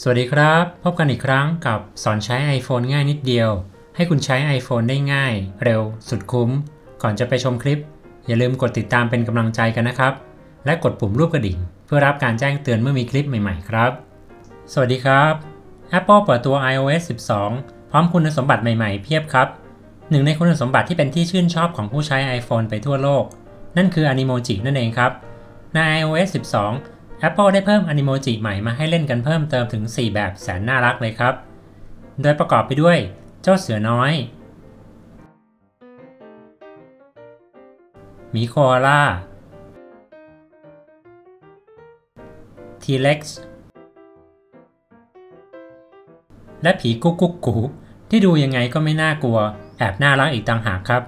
สวัสดีครับ พบกันอีกครั้งกับสอนใช้ iPhone ง่ายนิดเดียว ให้คุณใช้ iPhone ได้ง่าย เร็ว สุดคุ้ม ก่อนจะไปชมคลิป อย่าลืมกดติดตามเป็นกำลังใจกันนะครับ และกดปุ่มรูปกระดิ่ง เพื่อรับการแจ้งเตือนเมื่อมีคลิปใหม่ๆครับ สวัสดีครับ Apple เปิดตัว iOS 12 พร้อมคุณสมบัติใหม่ๆ เพียบครับ หนึ่งในคุณสมบัติที่เป็นที่ชื่นชอบของผู้ใช้ iPhone ไปทั่วโลก นั่นคือ Animoji นั่นเองครับ ใน iOS 12 Apple ได้เพิ่ม Animoji ใหม่มาให้เล่นกันเพิ่มเติมถึง 4 แบบแสนน่ารักเลยครับ โดยประกอบไปด้วย เจ้าเสือน้อย มีโคอาล่า T-Rex และผีกุ๊กกุ๊กกูที่ดูยังไงก็ไม่น่ากลัว แอบน่ารักอีกต่างหากครับ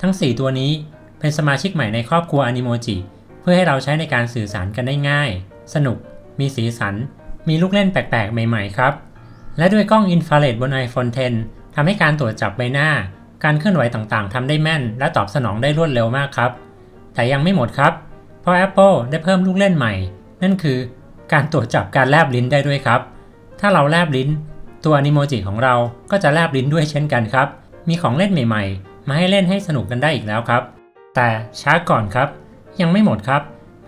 ทั้ง 4 ตัวนี้เป็นสมาชิกใหม่ในครอบครัว Animoji เพื่อให้เราใช้ในการสื่อสารกันได้ง่าย สนุก มีสีสัน มีลูกเล่นแปลกๆ ใหม่ๆ ครับ และด้วยกล้องอินฟราเรดบน iPhone 10ทำให้การตรวจจับใบหน้า การเคลื่อนไหวต่างๆทำได้แม่น และตอบสนองได้รวดเร็วมากครับ แต่ยังไม่หมดครับ เพราะ Apple ได้เพิ่มลูกเล่นใหม่ นั่นคือการตรวจจับการแลบลิ้นได้ด้วยครับ ถ้าเราแลบลิ้น ตัว Animoji ของเราก็จะแลบลิ้นด้วยเช่นกันครับ มีของเล่นใหม่ ๆ มาให้เล่นให้สนุกกันได้อีกแล้วครับ แต่ช้าก่อนครับ ยังไม่หมดครับ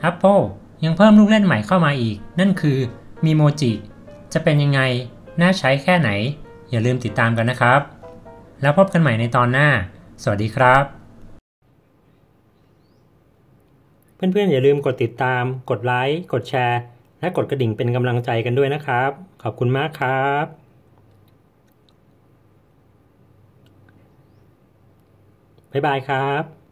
Apple ยังเพิ่มลูกเล่นใหม่เข้ามาอีก นั่นคือมีโมจิจะเป็นยังไง น่าใช้แค่ไหน อย่าลืมติดตามกันนะครับ แล้วพบกันใหม่ในตอนหน้า สวัสดีครับ เพื่อนๆ อย่าลืมกดติดตาม กดไลค์ กดแชร์ และกดกระดิ่งเป็นกำลังใจกันด้วยนะครับ ขอบคุณมากครับบ๊ายบายครับ